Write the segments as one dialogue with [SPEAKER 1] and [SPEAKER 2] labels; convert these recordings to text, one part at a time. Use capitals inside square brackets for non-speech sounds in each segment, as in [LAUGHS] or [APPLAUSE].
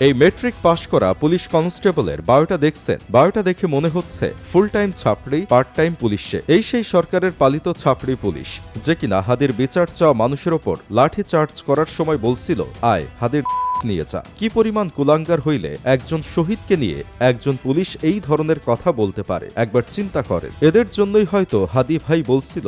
[SPEAKER 1] এই মেট্রিক পাশ করা পুলিশ কনস্টেবলের বায়োটা দেখছেন। বায়োটা দেখে মনে হচ্ছে ফুল টাইম ছাপড়ি পার্ট টাইম পুলিশে। এই সেই সরকারের পালিত ছাপড়ি পুলিশ, যে কিনা হাদির বিচার চাওয়া মানুষের ওপর লাঠি চার্জ করার সময় বলছিল, আয়, হাদির [LAUGHS] নিয়ে যা। কি পরিমাণ কুলাঙ্গার হইলে একজন শহীদকে নিয়ে একজন পুলিশ এই ধরনের কথা বলতে পারে, একবার চিন্তা করেন। এদের জন্যই হয়তো হাদি ভাই বলছিল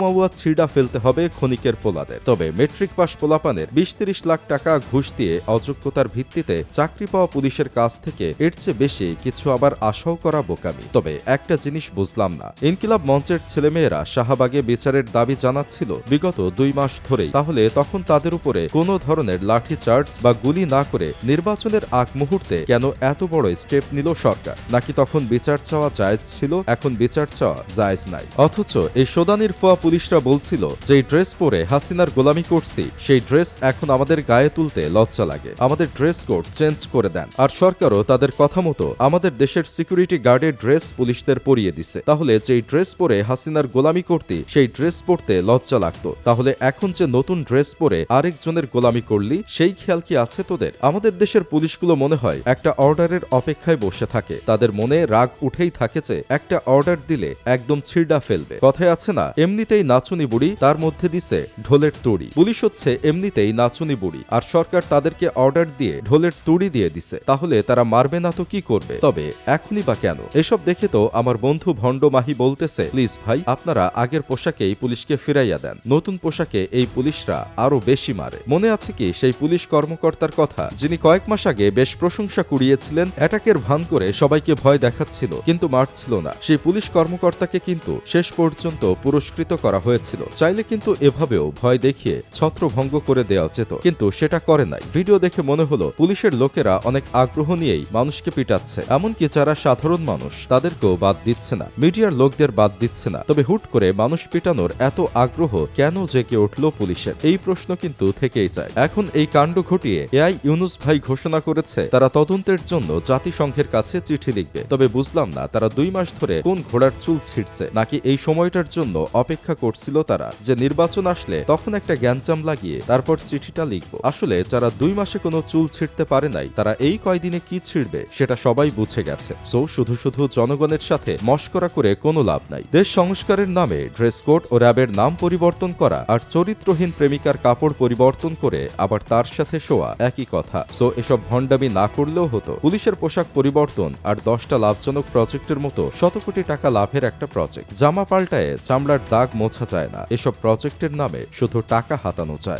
[SPEAKER 1] মাউয়া ছিড়া ফেলতে হবে ক্ষণিকের পোলাদের। তবে মেট্রিক পাস পোলাপানের বিশ তিরিশ লাখ টাকা ঘুষ দিয়ে অযোগ্যতার ভিত্তিতে চাকরি পাওয়া পুলিশের কাছ থেকে এর চেয়ে বেশি কিছু আবার আশাও করা বোকামি। তবে একটা জিনিস বুঝলাম না। ইনকিলাব মঞ্চের ছেলেমেয়েরা শাহবাগে বিচারের দাবি জানাচ্ছিল বিগত দুই মাস ধরেই। তাহলে তখন তাদের উপরে কোনো ধরনের লাঠি চার্জ বা গুলি না করে নির্বাচনের আগ মুহূর্তে কেন এত বড় স্টেপ নিল সরকার? নাকি তখন বিচার চাওয়া জায়েজ ছিল? এখন বিচার চাওয়া জায়েজ নাই। অথচ এই সোদানির ফোয়া পুলিশরা বলছিল যে ড্রেস পরে হাসিনার গোলামি করছি, সেই ড্রেস এখন আমাদের গায়ে তুলতে লজ্জা লাগে। আমাদের ড্রেস কোড চেঞ্জ করে দেন। আর সরকারও তাদের কথা মতো আমাদের দেশের সিকিউরিটি গার্ডের ড্রেস পুলিশদের পরিয়ে দিছে। তাহলে যেই ড্রেস পরে হাসিনার গোলামি করতে, সেই ড্রেস পরতে লজ্জা লাগতো। তাহলে এখন যে নতুন ড্রেস পরে আরেকজনের গোলামি করলি, সেই খেয়াল কি আছে তোদের? আমাদের দেশের পুলিশগুলো মনে হয় একটা অর্ডারের অপেক্ষায় বসে থাকে। তাদের মনে রাগ উঠেই থাকে যে একটা অর্ডার দিলে একদম ছিড়া ফেলবে। কথায় আছে না, এমনিতেই নাচুনি বুড়ি তার মধ্যে দিছে ঢোলের তুড়ি। পুলিশ হচ্ছে এমনিতেই নাচুনি বুড়ি, আর সরকার তাদেরকে অর্ডার দিয়ে ঢোলের তুড়ি দিয়ে দিছে। তাহলে তারা মারবে না তো কি করবে? তবে এখনই বা কেন? এসব দেখে তো আমার বন্ধু ভণ্ড মাহি বলতেছে, প্লিজ ভাই, আপনারা আগের পোশাকেই পুলিশকে ফিরাইয়া দেন। নতুন পোশাকে এই পুলিশরা আরও বেশি মারে। মনে আছে কি সেই পুলিশ কর্মকর্তার কথা? যিনি কয়েক মাস আগে বেশ প্রশংসা কুড়িয়েছিলেন, অ্যাটাকের ভান করে সবাইকে ভয় দেখাচ্ছিল, কিন্তু মারছিল না। সেই পুলিশ কর্মকর্তাকে কিন্তু শেষ পর্যন্ত পুরস্কৃত করা হয়েছিল। চাইলে কিন্তু এভাবেও ভয় দেখিয়ে ছত্রভঙ্গ করে দেওয়া যেত, কিন্তু সেটা করে নাই। ভিডিও দেখে মনে হলো, পুলিশের লোকেরা অনেক আগ্রহ নিয়েই মানুষকে পিটাচ্ছে। এমনকি যারা সাধারণ মানুষ, তাদেরকেও বাদ দিচ্ছে না। মিডিয়ার লোকদের বাদ দিচ্ছে না। তবে হুট করে মানুষ পিটানোর এত আগ্রহ কেন জেগে উঠল পুলিশের? এই প্রশ্ন কিন্তু থেকেই যায়। এখন এই কাণ্ড ঘটিয়ে এআই ইউনুস ভাই ঘোষণা করেছে, তারা তদন্তের জন্য জাতিসংঘের কাছে চিঠি লিখবে। তবে বুঝলাম না, তারা দুই মাস ধরে কোন ঘোড়ার চুল ছিটছে নাকি এই সময়টার জন্য অপেক্ষা করছিল তারা যে নির্বাচন আসলে তখন একটা গ্যাঞ্জাম লাগিয়ে তারপর চিঠিটা লিখব। আসলে যারা দুই মাসে কোনো চুল ছিঁড়তে পারে নাই, তারা এই কয়দিনে কি ছিঁড়বে সেটা সবাই বুঝে গেছে। সো শুধু শুধু জনগণের সাথে মস্করা করে কোনো লাভ নাই। দেশ সংস্কারের নামে ড্রেস কোড ও র্যাবের নাম পরিবর্তন করা আর চরিত্রহীন প্রেমিকার কাপড় পরিবর্তন করে আবার তার সাথে শোয়া একই কথা। সো এসব ভণ্ডামি না করলেও হতো। পুলিশের পোশাক পরিবর্তন আর দশটা লাভজনক প্রজেক্টের মতো শত কোটি টাকা লাভের একটা প্রজেক্ট। জামা পাল্টায় চামড়ার দাগ মোছা যায় না। এসব প্রজেক্টের নামে শুধু টাকা হাতানো যায়।